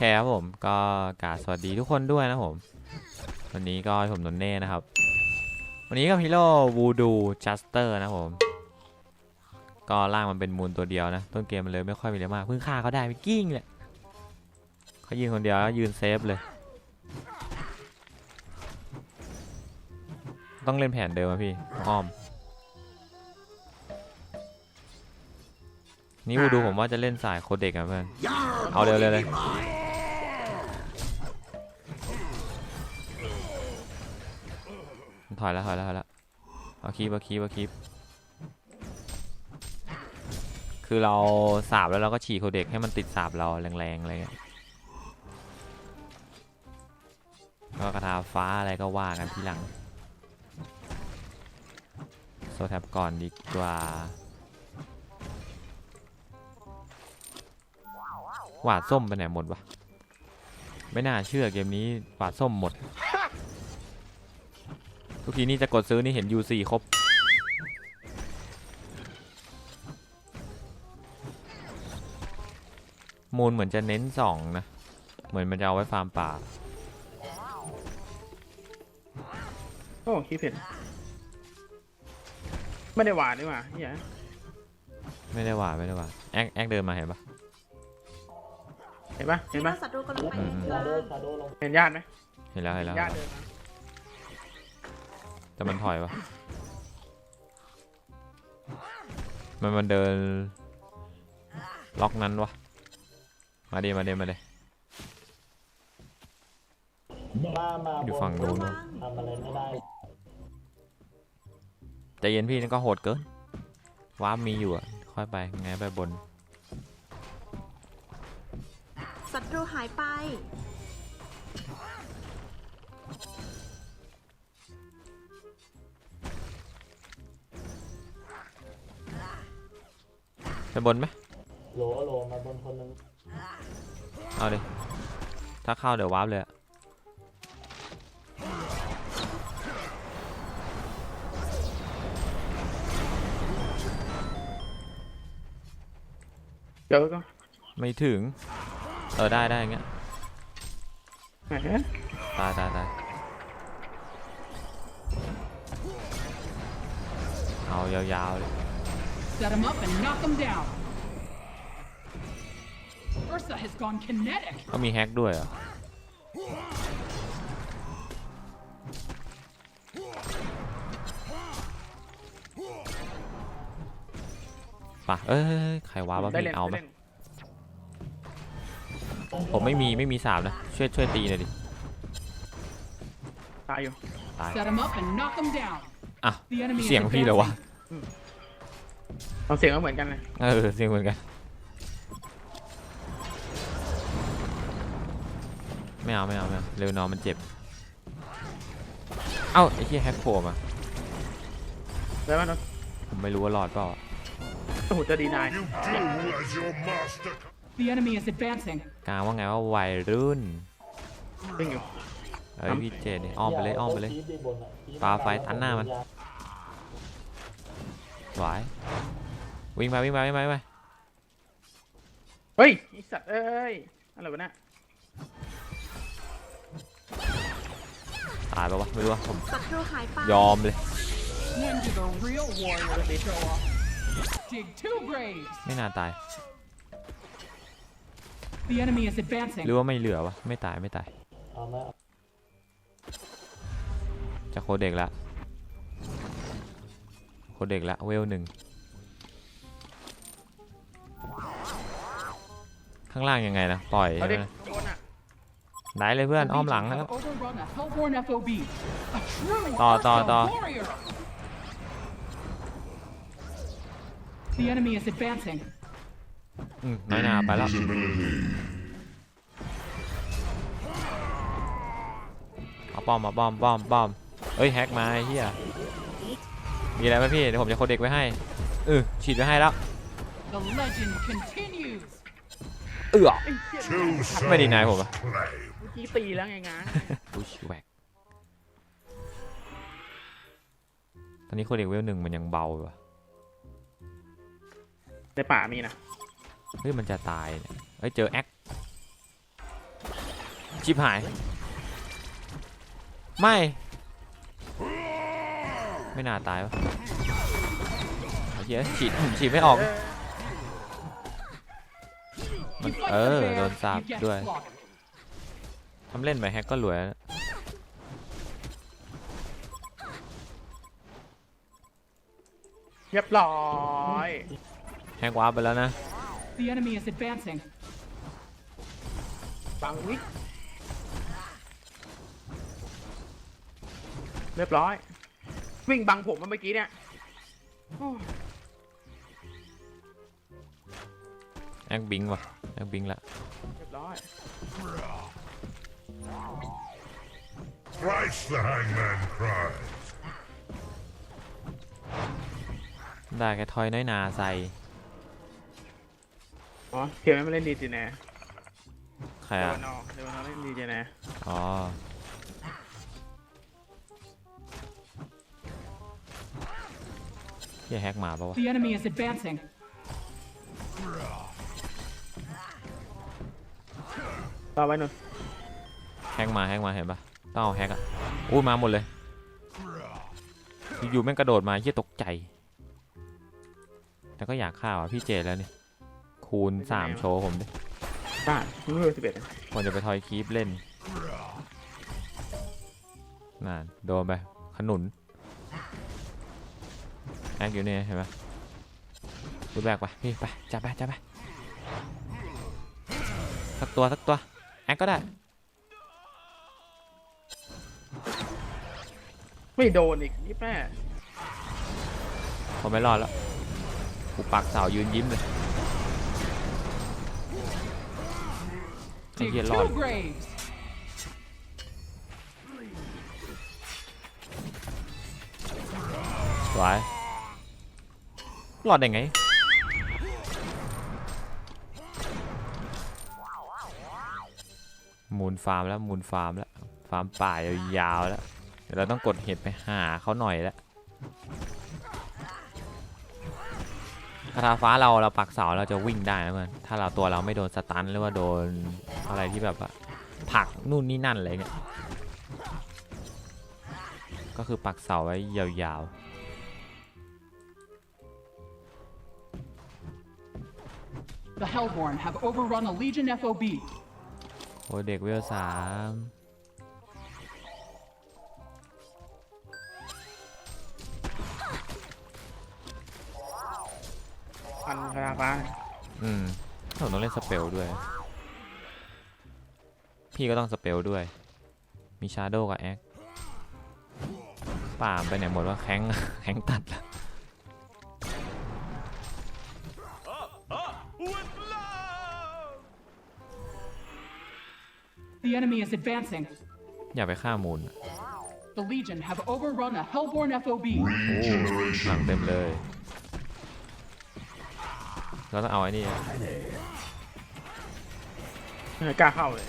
เคครับผมก็กาสวัสดีทุกคนด้วยนะผม วันนี้ก็ผมนนเน่นะครับ วันนี้ก็ฮีโร่วูดูจัสเตอร์นะผม ก็ล่างมันเป็นมูลตัวเดียวนะ ต้นเกมมันเลยไม่ค่อยมีอะไรมากเพิ่งฆ่าเขาได้ไม่กิ้งเลยเขายืนคนเดียวแล้วยืนเซฟเลย ต้องเล่นแผนเดิมอะพี่อ้อม นี่วูดูผมว่าจะเล่นสายโคเด็กอะเพื่อนเอาเร็วเลย ถอยแล้วถอยแล้วถอยแล้วเอาคีบเอาคีบเอาคีบคือเราสาบแล้วเราก็ฉีกโคเด็กให้มันติดสาบเราแรงๆอะไรเงี้ยก็กระทาฟ้าอะไรก็ว่ากันทีหลังโซแท็บก่อนดีกว่าหวาดส้มไปไหนหมดวะไม่น่าเชื่อเกมนี้หวาดส้มหมด ทุกทีนี่จะกดซื้อนี่เห็น U4 ครบ มูลเหมือนจะเน้นสองนะ เหมือนมันจะเอาไว้ฟาร์มป่า โอ้คิดผิดไม่ได้หวานนี่หว่าเฮียไม่ได้หวาดไม่ได้หวาดแอกแอกเดินมาเห็นปะเห็นปะเห็นปะศัตรูกำลังไปอืมเยือนเห็นญาติไหมเห็นแล้วเห็นแล้ว ญาติเดินมา แต่มันถอยวะมันมันเดิน ล็อกนั้นวะ มาดิมาดิมาดิมามาอยู่ฝั่งนู้นระวัวะงทำอะไรไม่ได้ใจเย็นพี่นี่ก็โหดเกินว้ามีอยู่อะ ค่อยไปไงไปบน ศัตรูหายไป บนไหมโหลโหลมาบนคนหนึงเอาดิ ถ้าเข้าเดี๋ยววาร์ปเลยอะเดี๋ยวก็ไม่ถึง เออได้ได้อย่างเงี้ย แหมตายตายตายเอายาวๆเลย Set him up and knock him down. Ursa has gone kinetic. ก็มีแฮกด้วยเหรอป่ะ เอ้ย ใครว้าวะได้พี่เล่นเอาไหมได้ล่นผมไม่มี ไม่มีสามนะ ช่วย ช่วยตีหน่อยดิ ตายอยู่ตาย Set him up and knock him down. อะ The enemy is เสียงพี่เหรอวะ advancing. เอาเสียงก็เหมือนกันเลยเออเสียงเหมือนกัน ไม่เอาไม่เอาไม่เอาเร็วนอนมันเจ็บ เอ้าไอ้ที่แฮกโผล่มาแล้วมันผมไม่รู้ว่ารอดเปล่าอะโอ้โหจะดีนาย You do as your master The enemy is advancing. กลางว่าไงว่าวัยรุ่นวิ่งอยู่ เอ้ยพี่เจนี่อ้อมไปเลยอ้อมไปเลยคีบด้บนอะคีบปาไฟตัดหน้ามัน หวายวิ่งมาวิ่งมาวิ่งมาวิ่งมาเฮ้ยไอสัตว์เอ้ยอะไรวะเนี่ยตายปะวะไม่รู้ว่าผมศัตรูหายไปยอมเลย When do the real warriors show up? Dig two graves. ไม่น่าตาย The enemy is ห advancing. รือว่าไม่เหลือวะไม่ตายไม่ตายเอาไหมจะโคเด็กละ โคเด็กละเวลหนึ่งข้างล่างยังไงนะปล่อยเอาใช่ดิไหมโดนอะได้เลยเพื่อน The อ้อมหลัง Legion แล้ว have overrun a Hellborn FOB. A true ต่อ Ursa ต่อต่อ warrior. The enemy is advancing. อืมน้อยหนาไปแล้ว visibility. เอาป้อมมาป้อมป้อมป้อมเอ้ยแฮกมาไอ้เหี้ย มีอะไรไหมพี่ เดี๋ยวผมจะโคเด็กไว้ให้ เออฉีดไว้ให้แล้ว The legend continues. เอือไอ้เหี้ย Two ไม่ดีนายผมอะ souls play. เมื่อกี้ตีแล้วไงงานบุชแวกตอนนี้โคเด็กเวลหนึ่งมันยังเบาอยู่อะในป่ามีนะเฮ้ยมันจะตายเนี่ยเฮ้ยเจอแอคชิบหาย ไม่ ไม่น่าตายวะเอาเฮียฉีดฉีดไม่ออกมัน You fight เอ the อ bear, โดนสาบ you get ด้วย slaughtered. ทำเล่นไปแฮกก็รวยแล้วเรียบร้อยแฮกวาร์ปไปแล้วนะ The enemy is advancing. บังวิเรียบร้อย วิ่งบังผมมาเมื่อกี้เนี่ยโอ้ยแอคบิงว่ะแอคบิงละเรียบร้อย Thrice the hangman cries. ได้แค่ทอยน้อยนาใส่อ๋อเทียมไม่เล่นดีจีแน่ใครเดอะวานอเดวานอเล่นดีจีแน่อ๋อ เฮียแฮกมาปะวะ The enemy is advancing. รอไว้หน่อยแฮกมาแฮกมาเห็นปะต้องเอาแฮกอะอู้มาหมดเลย อยู่ๆแม่งกระโดดมาเฮียตกใจ แต่ก็อยากฆ่าว่ะพี่เจดแล้วนี่คูณสามโชว์ผมดิได้ไม่รู้สิบเอ็ดควรจะไปทอยคีปเล่นนั่นโดนไปขนุน แอคอยู่นี่เห็นปะรูปแบกไปพี่ไปจับไปจับไปสักตัวสักตัวแอคก็ได้ ไม่โดนอีกนี่แม่ผมไม่รอดแล้วกูปักเสายืนยิ้มเลยไอ้ Dig เหี้ยรอด two graves. สวย รอดได้ไงมูลฟาร์มแล้วมูลฟาร์มแล้วฟาร์มป่ายาวๆแล้วเดี๋ยวเราต้องกดเห็ดไปหาเขาหน่อยแล้วคาถาฟ้าเราเราปักเสาเราจะวิ่งได้นะเพื่อนถ้าเราตัวเราไม่โดนสตันหรือว่าโดนอะไรที่แบบว่าผักนู่นนี่นั่นอะไรเงี้ยก็คือปักเสาไว้ยาวๆ The Hellborn have overrun a Legion FOB. โอ้ยเด็กเวลสามพันคาราฟ้าอืมผมต้องเล่นสเปลด้วย พี่ก็ต้องสเปลด้วย มีชาโดกับแอคป่ามไปไหนหมดว่าแข้งแข้งตัดละ The enemy is advancing. อย่าไปฆ่ามูลอะ The Legion have overrun a Hellborn FOB. โอ้หลังเต็มเลย เราต้องเอาไอ้นี่ไม่กล้าเข้าเลย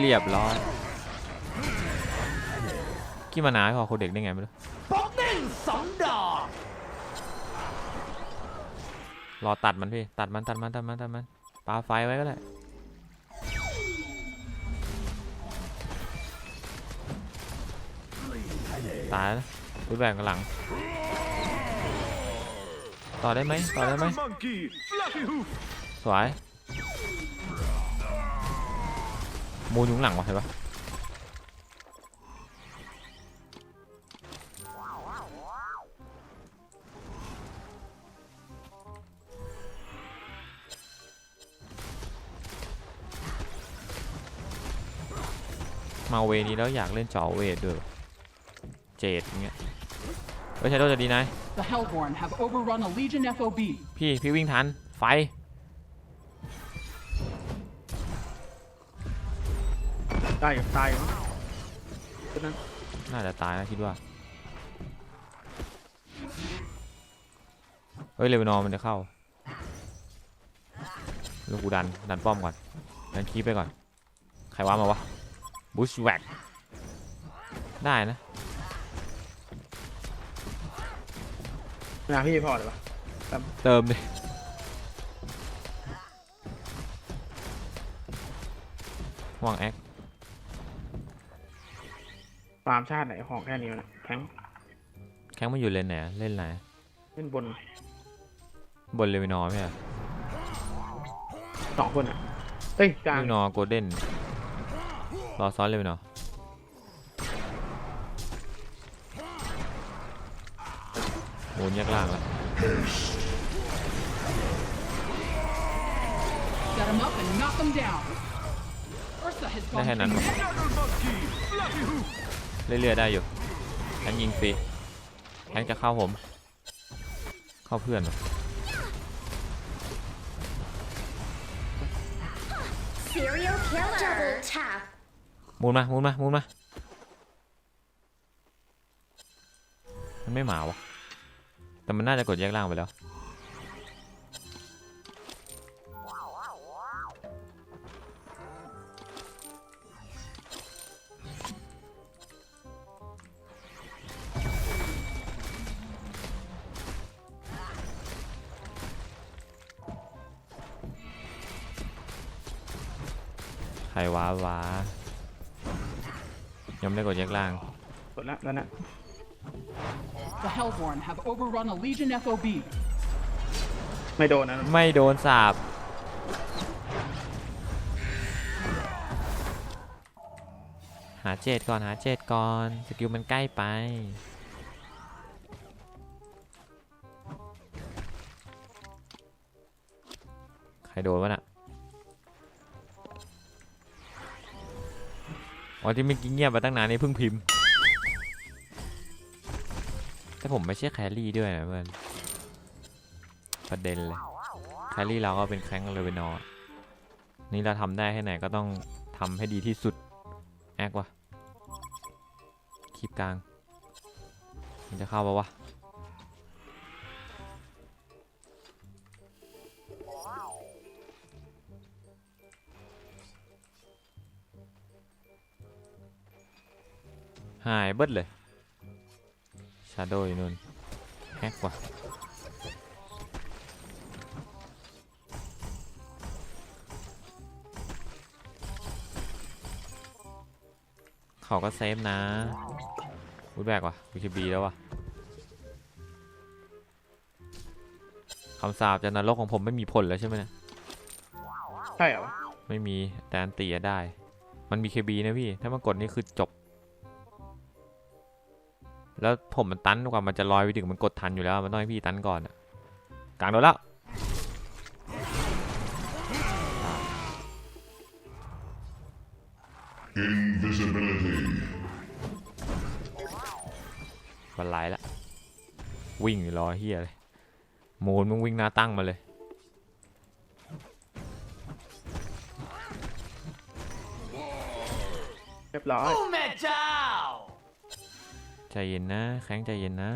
เรียบร้อยกี่มานาให้พอคนเด็กได้ไงไม่รู้ รอตัดมันพี่ ตัดมันตัดมันตัดมันตัดมันปาไฟไว้ก็ได้ตายแล้วนะรูแบบกันหลัง ต่อได้ไหมต่อได้ไหมสวยมูนอยู่งหลังวะเห็นปะ มาเวนี้แล้วอยากเล่นจอเวทด้วยเจดอย่างเงี้ยเฮ้ยใช้โดจะดีนาย The Hellborn have overrun a Legion FOB. พี่พี่วิ่งทันไฟได้อยู่ตายอยู่ตัวนั้นน่าจะตายนะคิดว่า เฮ้ยเลเวนอร์มันจะเข้า ลูกกูดัน ดันป้อมก่อน ดันคีปไปก่อน ใครว่ามาวะ บูชแวกได้นะนะพี่พอเลยวะเติมดิวางแอคฟาร์มชาติไหนของแค่นี้มันอะแข็งแข้งมาอยู่เลนไหนเล่นไหนเล่นบน บนเลวินอร์ไหมอะสองคนอะเอ้ยกเลลางวินอร์โกลเด้น รอซ้อนเลวินอร์หมุนแยกล่างละ Set him up and knock him down. Ursa has ได้ gone แค่นั้นวะ Shadow monkey. Fluffy hoof. เรื่อยๆได้อยู่แทงยิงฟรีแทงจะเข้าผม เข้าเพื่อนวะ มุนมามุนมามุนมา มันไม่หมาวะ แต่มันน่าจะกดแยกล่างไปแล้ว ใครว้าวา ไม่ได้กดแยกล่าง กดละแล้วนะ The Hellborn have overrun a Legion FOB. ไม่โดนนะไม่โดนสาบหาเจ็ดก่อนหาเจ็ดก่อน สกิลมันใกล้ไป ใครโดนวะน่ะ อ๋อที่ไม่กินเงียบมาตั้งนานนี่เพิ่งพิมพ์ แต่ผมไม่ใช่แครี่ด้วยนะเพื่อน ประเด็นเลย แครี่เราก็เป็นแครงเลยเป็นนอร์นี่เราทำได้แค่ไหนก็ต้องทำให้ดีที่สุด แอกวะคลิปกลาง มันจะเข้าปะวะ หายเบิดเลยชาโดว์อยู่นู่นแฮกว่ะเขาก็เซฟนะวูดแบกว่ะวีคบีแล้วว่ะคำสาปจากนรกของผมไม่มีผลแล้วใช่ไหมเนี่ยใช่เหรอวะไม่มีแต่อันตีอะได้ มันมีเคบีนะพี่ ถ้ามันกดนี่คือจบ แล้วผมมันตันกว่ามันจะลอยไปถึงมันกดทันอยู่แล้ว มันต้องให้พี่ตันก่อนอะกลางโดนแล้ว Invisibility. มันไหลละวิ่งอยู่รอเฮียเลยโมนมึงวิ่งหน้าตั้งมาเลยเรียบร้อย ใจเย็นนะ แข้งใจเย็นนะ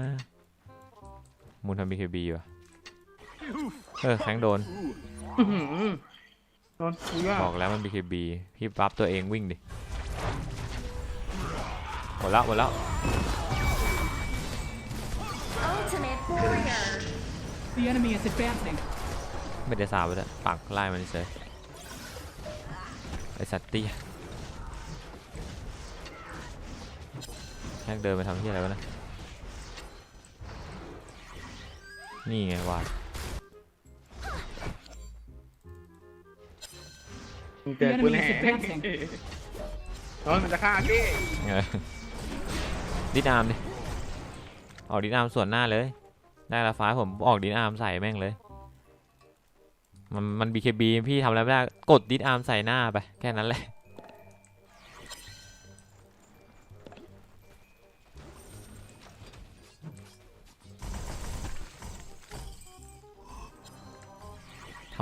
มูลทำบีเคบีว่ะเออ แข้งโดน อื้อหือโดนกูย่าบอกแล้วมัน BKB พี่ปั๊บตัวเองวิ่งดิ หมดแล้วหมดแล้ว ultimate warrior The enemy is advancing. ไม่ได้สาบเลยปักไล่มันเฉยไอสัตว์เตี้ย แค่เดินไปทำที่อะไรวะนะนี่ไงวาดมึงเจอกูแน่ The enemy is advancing. โอ้ยมันจะฆ่าพี่เออดิดอาร์มดิออกดิดอาร์มส่วนหน้าเลย ได้ละฟ้าผมออกดิดอาร์มใส่แม่งเลย มันมัน BKB พี่ทำอะไรไม่ได้กดดิดอาร์มใส่หน้าไปแค่นั้นแหละ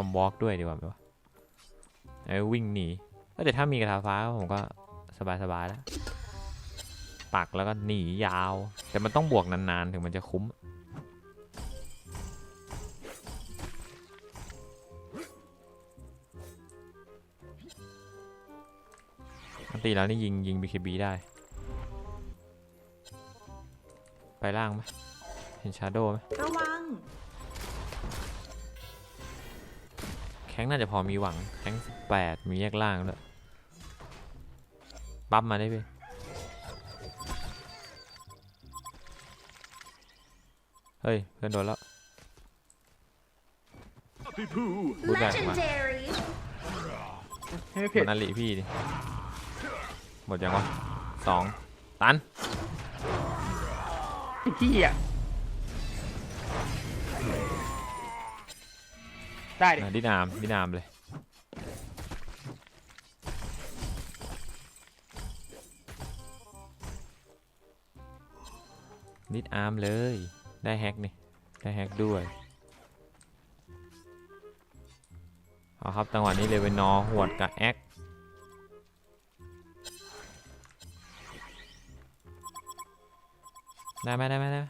ำวอล์กด้วยดีกว่าไหมวะเออวิ่งหนีเอ้ยแต่ถ้ามีกระทาฟ้าผมก็สบายๆแล้วปักแล้วก็หนียาว แต่มันต้องบวกนานๆ ถึงมันจะคุ้มอันตีแล้วนี่ยิงยิง BKB ได้ ไปล่างไหมเห็นชาโดไหมระวัง งน่าจะพอมีหวังแข้งสิบแปดมีแยกล่างด้วยปั๊บมาได้พี่เฮ้ย เพื่อนโดนแล้ว Happy Poo. บูทแบกมา Legendary. ให้ไม่โดเผ็ดนนาลีพี่ดิ หมดยังวะสอง ตันไอ้ขี้อะ ได้ดิอะดินามดินามเลย นิดอาร์มเลย ได้แฮกนี่ ได้แฮกด้วย เอาครับจังหวะนี้เลยเป็นนอหวดกับแอคได้ไหมได้ไหมได้ไหม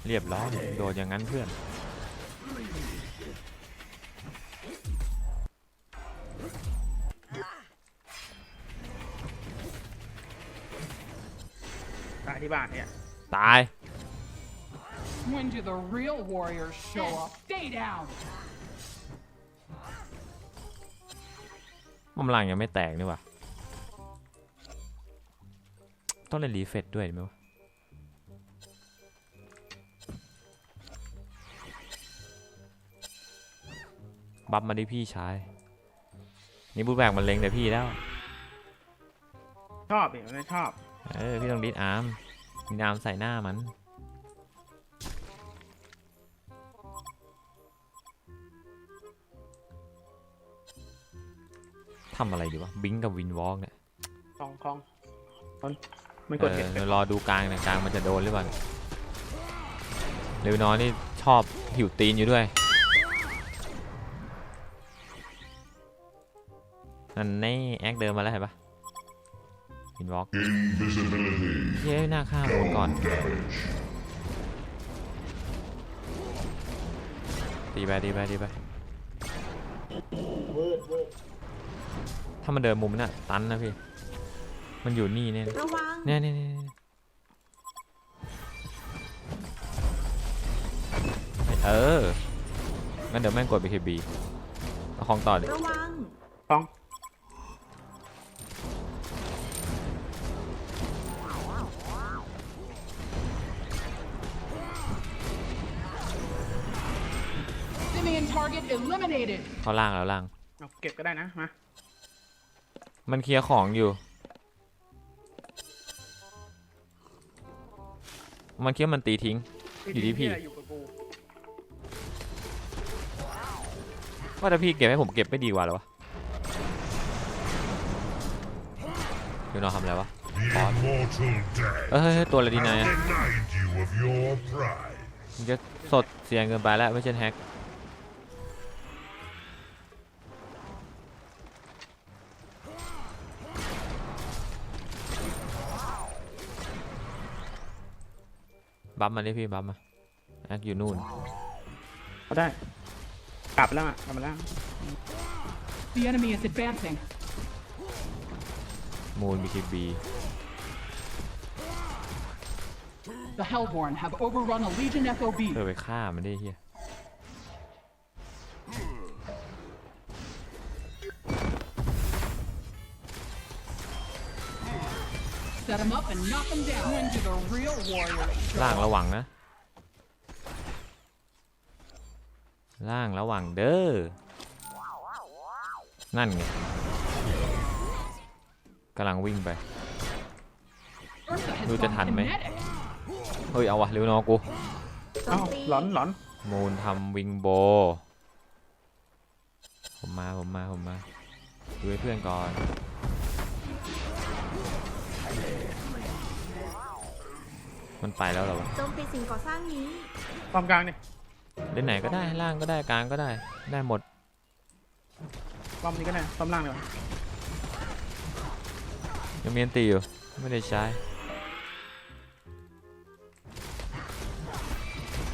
เรียบร้อยโดดอย่างนั้นเพื่อน ตายที่บ้านเนี่ย ตาย When do the real warriors show up? Stay down. ป้อมล่างยังไม่แตกนี่หว่าต้องเล่นรีเฟตด้วยไหมวะ บัฟมาดิพี่ชาย นี่บูทแบกมันเล็งแต่พี่แล้ว ชอบดิมันไม่ชอบ เออ พี่ต้องดิดอาร์มดิดอาร์มใส่หน้ามัน ทำอะไรดีวะ บิงกับวินวอล์กเนี่ยคลองคลองมันมันเอกดอเก็บเดี๋ยวรอดูกลางเนี่ยกลางมันจะโดนหรือเปล่าเรวนอนนี่ชอบหิวตีนอยู่ด้วย นั่นแน่แอคเดินมาแล้วเห็นปะวินวอล์ก Invisibility. เย้หน้าข้ามโดนก่อน ตีไปตีไปตีไปวืดวืดถ้ามันเดินมุมน่ะตันนะพี่ มันอยู่นี่เนี่ยระวังเนี่ยเนี่ยเนี่ยเนี่ยเอองั้นเดี๋ยวแม่งกด BKB เอาของต่อดิระวังคลอง target eliminated. เข้าล่างแล้วล่าง เอาเก็บก็ได้นะ มา มันเคลียร์ของอยู่ มันคิดว่ามันตีทิ้ง อยู่ที่พี่อะไรอยู่กับกูว่าถ้าพี่เก็บให้ผมเก็บไม่ดีกว่าเหรอวะเดี๋ยวนอนทำอะไรวะ The immortal dead เอ้ยเฮ้ยเฮ้ยตัวอะไรดีนายอะ denied you of your pride. มันจะสดเสียงเกินไปแล้วไม่ใช่แฮก บัฟมาดิพี่บัฟมาแฮกอยู่นู่นเอาได้ กลับแล้วอะกลับมาแล้ว The enemy is advancing. มูนบีคีบี The Hellborn have overrun a Legion FOB. เธอไปฆ่ามันได้เฮีย Set them up and knock them down. When do the real warriors show ล่าง up? ระวังนะ ล่างระวังเด้อ นั่นไงกำลังวิ่งไป Ursa has Nuôi cho gone thành mấy. kinetic. เฮ้ย เอาวะเร็วนอกูโจเอ้ามตีหลอนหลอนมูนทำวิงโบ ผมมา ผมมา ผมมาดูให้เพื่อนก่อน มันไปแล้วเหรอวะโจมตีสิ่งก่อสร้างนี้ตอมกลางนี่เล่นไหนก็ได้ล่างก็ได้กลางก็ได้ได้หมดตอมนี้ก็ได้ตอมล่างเลยวะยังมีอันตีอยู่ไม่ได้ใช้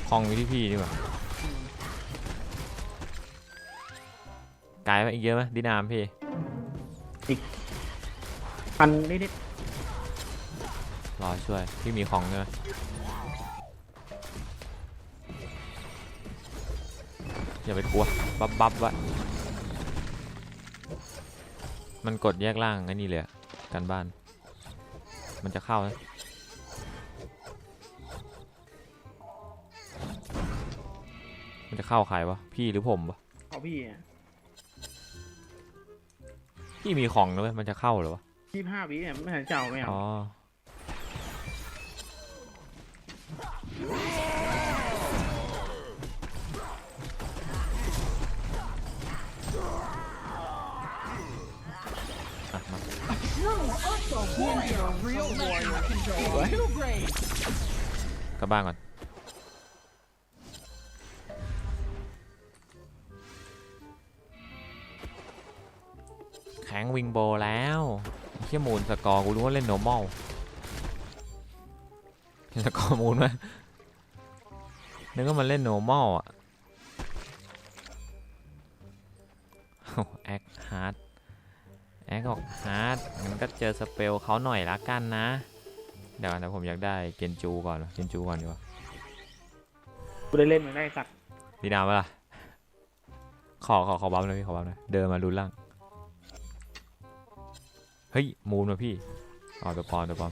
คลองอยู่ที่พี่ดีกว่าไกลไหมอีกเยอะไหมดินามพี่พันนิดนิด รอช่วย พี่มีของด้วยอย่าไปกลัว บับบับวะมันกดแยกล่างไอ้นี่เลยอะกันบ้าน มันจะเข้านะมันจะเข้าใครวะ พี่หรือผมวะเอาพี่อะพี่มีของนะเว้ยมันจะเข้าเหรอวะยี่ห้าวิเนี่ยไม่ทันเจ้าไม่เอาอ๋อ กลับบ้านก่อน แข็งวิงโบแล้วเชี่ยมูลสกอร์กูรู้ว่าเล่น normal เห็นสกอร์มูลไหมนึกว่ามันเล่น normal อะแอคฮาร์ด แอคออกฮาร์ดงั้นก็เจอสเปลเขาหน่อยละกันนะ เดี๋ยวก่อนแต่ผมอยากได้เกนจูก่อนวะเกนจูก่อนดีกว่ากูได้เล่นมันได้สักดีนามปะล่ะขอขอขอบัฟหน่อยพี่ขอบัฟหน่อยเดินมารุนล่าง เฮ้ย มูนมาพี่อ๋อตัวปลอมตัวปลอม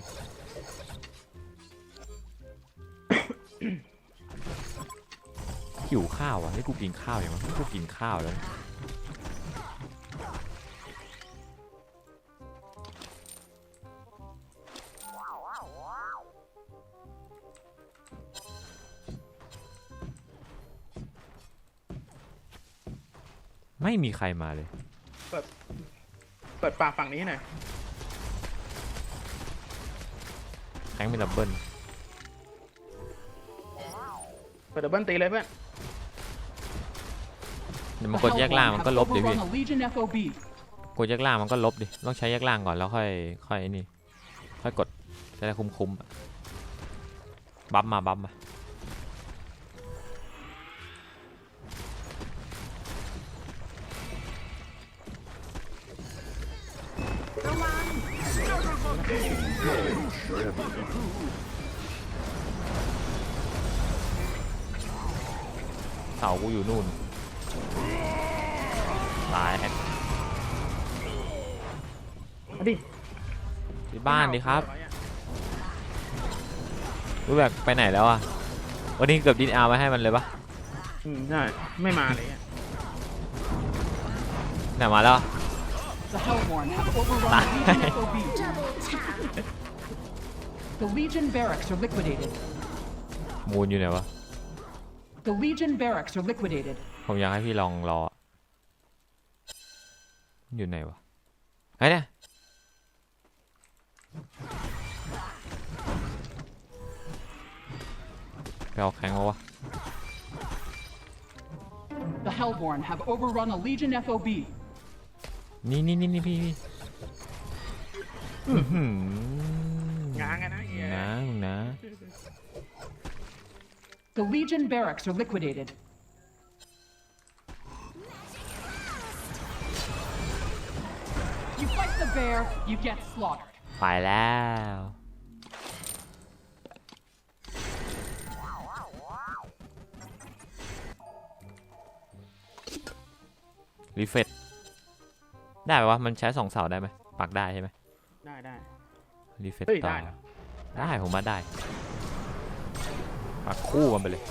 หิวข้าวอะให้กูกินข้าวอย่างวะกูกินข้าวแล้ว ไม่มีใครมาเลยเปิดปากฝั่งนี้หน่อยแข้งเป็นดับเบิลเปิดดับเบิลตีเลยเพื่อน เดี๋ยว The มันกดแยกล่าง Hellborn มันก็ have ลบดิพี่ overrun a Legion FOB. กดแยกล่างมันก็ลบดิ ต้องใช้แยกล่างก่อนแล้วค่อยค่อยไอ้นี่ ค่อยกดจะได้คุ้มคุ้มๆอะบัฟมาบัฟมา เสากูอยู่นู่น ตายดิที่บ้านดิครับรู้แบบไปไหนแล้วอะ วันนี้เกือบดินอาร์มาให้มันเลยปะอืมใช่ไม่มาเลยอะไหนมาแล้ว The Hellborn have overrun a Bye. Legion FOB. Double tap. The Legion barracks are liquidated. มูนอยู่ไหนวะ The Legion barracks are liquidated. ผมอยากให้พี่ลองรอ อยู่ไหนวะไอ้เนี่ยไปเอาแข็งมาวะ The Hellborn have overrun a Legion FOB. นี่นี่นี่นี่พี่พี่อื้อหือง างกันนะเหี้ย นะมึงนะ The Legion barracks are liquidated. You fight the bear, you get slaughtered. ไปแล้ว รีเฟต ได้ไหมวะ มันใช้สองเสาได้ไหมปักได้ใช่ไหมได้ได้ รีเฟตเฮ้ยต่อได้เหรอได้ผมว่าได้ ปักคู่กันไปเลย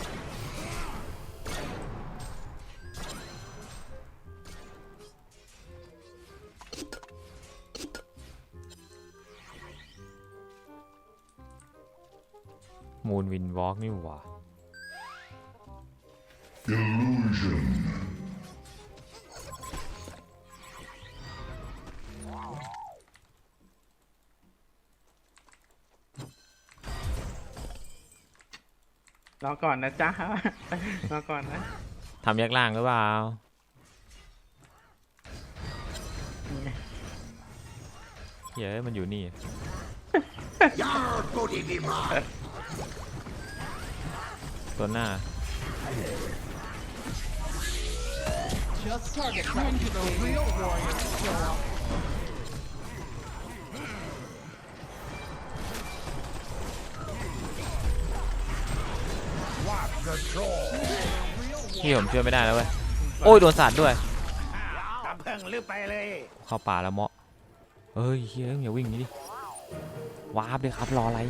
มูนวินวอล์กนี่หว่า Illusion. ก่อนนะจ๊ะรอก่อนนะทำยักล่างหรือเปล่า เฮ้ยมันอยู่นี่ ตัวหน้า Just target practice. The real warrior show up. พี่ผมช่วยไม่ได้แล้วเว้ย โอ้ยโดนสาดด้วยตามเพิ่งลืมไปเลย เข้าป่าแล้วเมาะเฮ้ยเฮ้ยอย่าวิ่งอย่างนี้ดิวาร์ปเลยครับรออะไร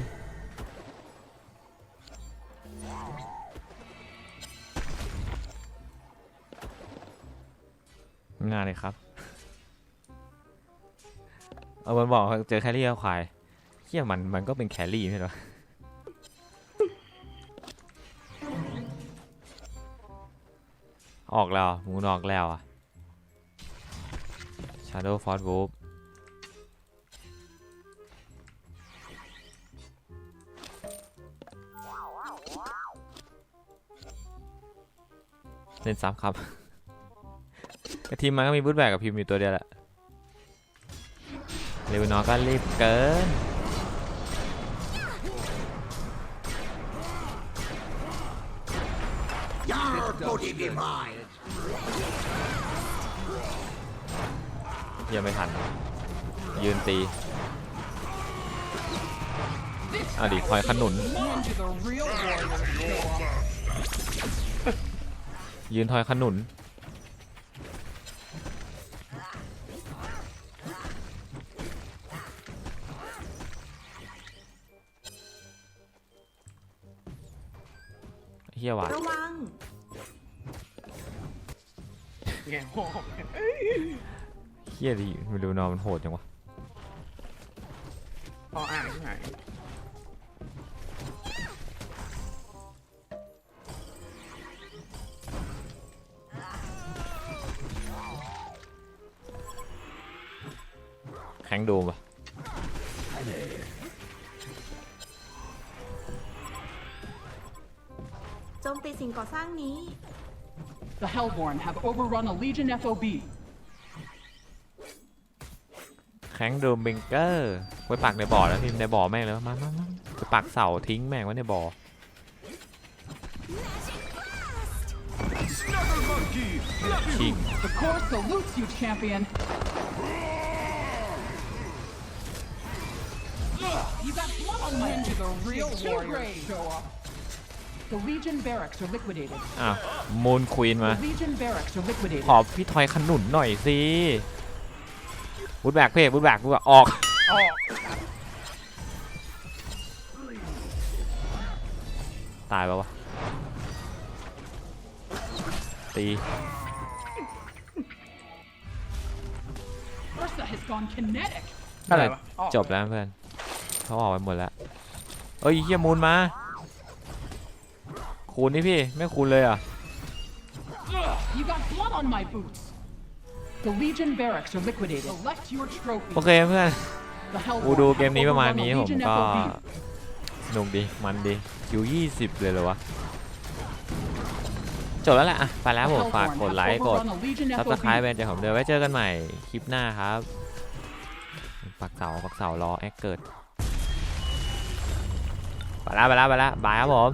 งานเลยครับ เอามันบอกเจอแครี่เอาควายเฮียมันมันก็เป็นแครี่ไม่ใช่เหร ออกแล้วหมูนออกแล้วอะ Shadow Force Wolf เล่นซ้ำครับกระทีมมันก็มีบูทแบกกับพิมพ์อยู่ตัวเดียวแหละเรวานอก็รีบเกิน เฮียไม่ทัน ยืนตีเอาดิคอยขนุน When do the real warriors show up? ยืนทอยขนุน ไม่รู้นอนมันโหดจังวะพออ่านที่ไหนแข็งโดมปะโจมตีสิ่งก่อสร้างนี้ The Hellborn have overrun a Legion FOB. แข็งโดมเบงเกอร์ไว้ปักในบ่อแล้วพิมพ์ในบ่อแม่งเลยมามามาไปปักเสาทิ้งแม่งไว้ในบ่อชิง The core salutes you, champion. You got blood on my When do the real warriors show up? The Legion barracks are liquidated. อ้าวมูนควีนมา The Legion barracks are liquidated. ขอพี่ทอยขนุนหน่อยสิ บูทแบกเพ่บูทแบกบูทแบกออกออกตายปะวะตี Ursa has gone kinetic. อะไรวะออกจบแล้วเพื่อนเขาออกไปหมดแล้วเอ้ยเฮียมูนมาคูณนี่พี่ไม่คูณเลยอะ The Legion barracks are liquidated. Select your trophy. โอเคเพื่อน The กู Hellborn ดู have เกมนี้ประมาณ overrun a นี้ผม Legion ก็ FOB. สนุกดี มันดีคิว20 เลยเหรอวะ จบแล้วแหละอะไปแล้วผม ฝากกดไลค์ กด Overrun a Legion ซับส FOB. ไครป์เป็นเดี๋ยวผมเดินไว้เจอกันใหม่ คลิปหน้าครับ ปักเสา ปักเสารอ แอคเกิด ไปแล้วไปแล้วไปแล้วบายครับผม